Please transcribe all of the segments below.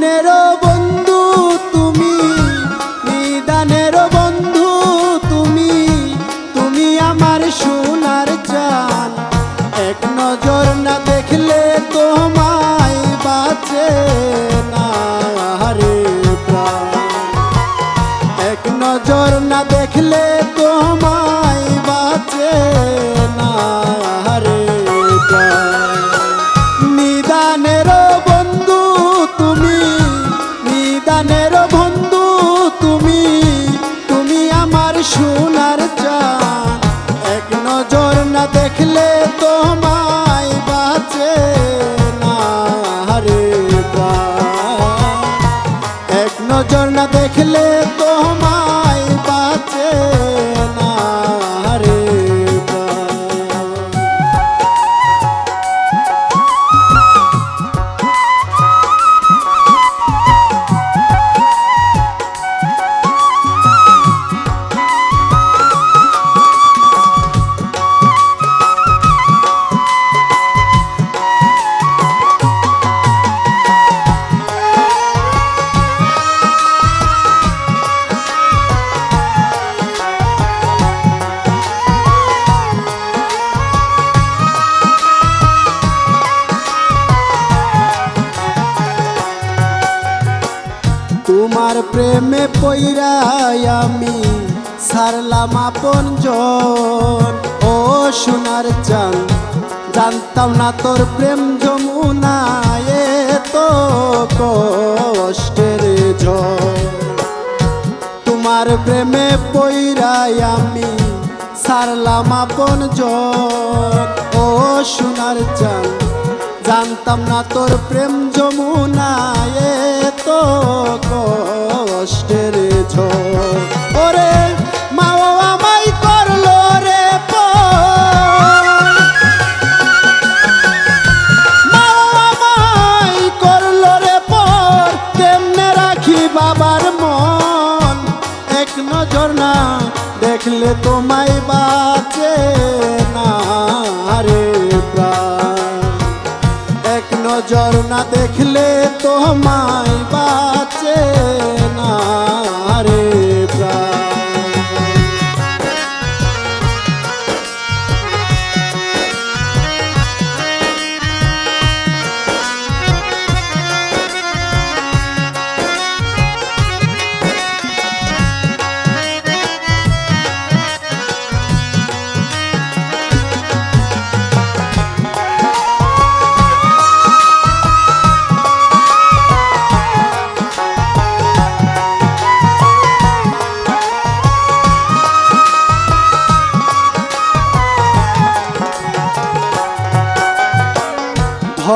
মনেরও তোমার প্রেমে পইরাই আমি সারলাম আপন জন। ও সোনার চান জানতাম না তোর প্রেম যমুনায় তো কষ্টের তোমার প্রেমে পইরাই আমি সারলাম আপন জন। ও সোনার চান জানতাম না তোর প্রেম যমুনায় তো কষ্টের আমাই করল রে করল রে রাখি বাবার মন? এক না দেখলে তোমায় বাঁচে নজর না দেখলে তোমায় বাঁচে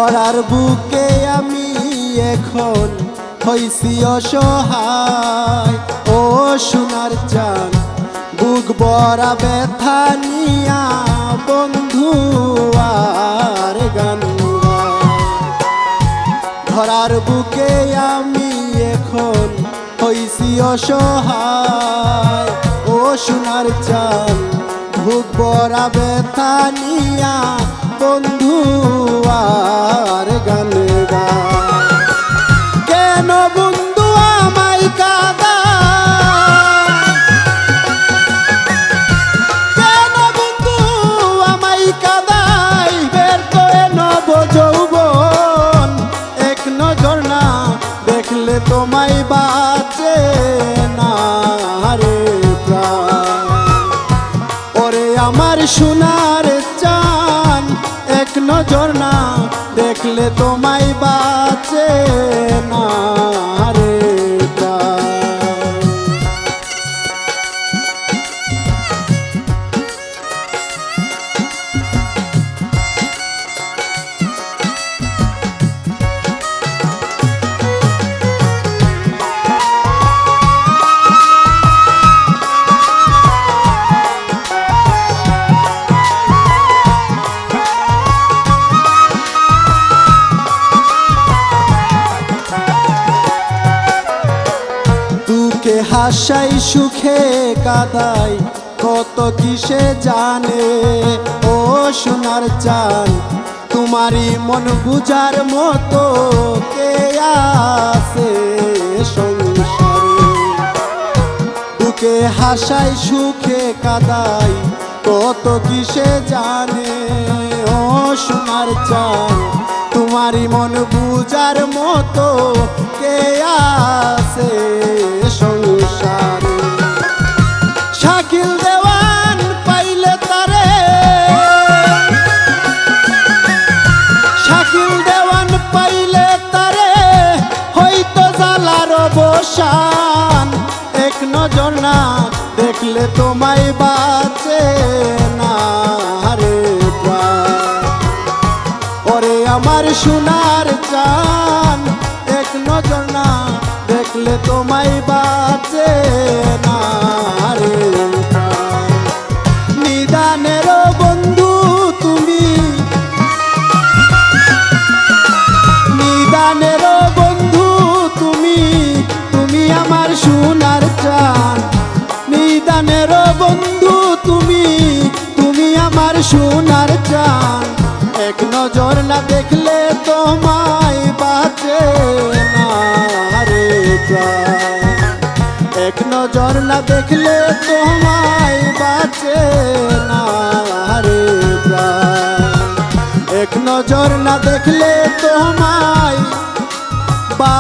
ধরার বুকে আমি এখন হইছি অসহায় ও সোনার চান বুক বড়া ব্যথা নিয়া বন্ধু, আর গান। ধরার বুকে আমি এখন হইছি অসহায় ও সোনার চান ভুক বড়া ব্যথা নিয়া বন্ধু আর গান গায়। দেখলে তোমায় বাঁচে না। হাসাই সুখে কাদাই কত কিসে জানে? ও সোনার চান তোমারই মন বুঝার মতো কে আছে সংসারে? হাসাই সুখে কাদাই কত কিসে জানে? ও সোনার চান তোমারই মন বুঝার মতো কে আছে সংসারে? শাকিল দেওয়ান পাইলে তারে। শাকিল দেওয়ান পাইলে তারে। হয়তো জালার বসান এক নজর না দেখলে তোমায় বাঁচে না। আমার সোনার চান এক নজর না দেখলে তোমায় দেখলে তোমায় বাঁচে না রে। এক নজর না দেখলে তোমায় বাঁচে না রে। এক নজর না দেখলে তোমায় বা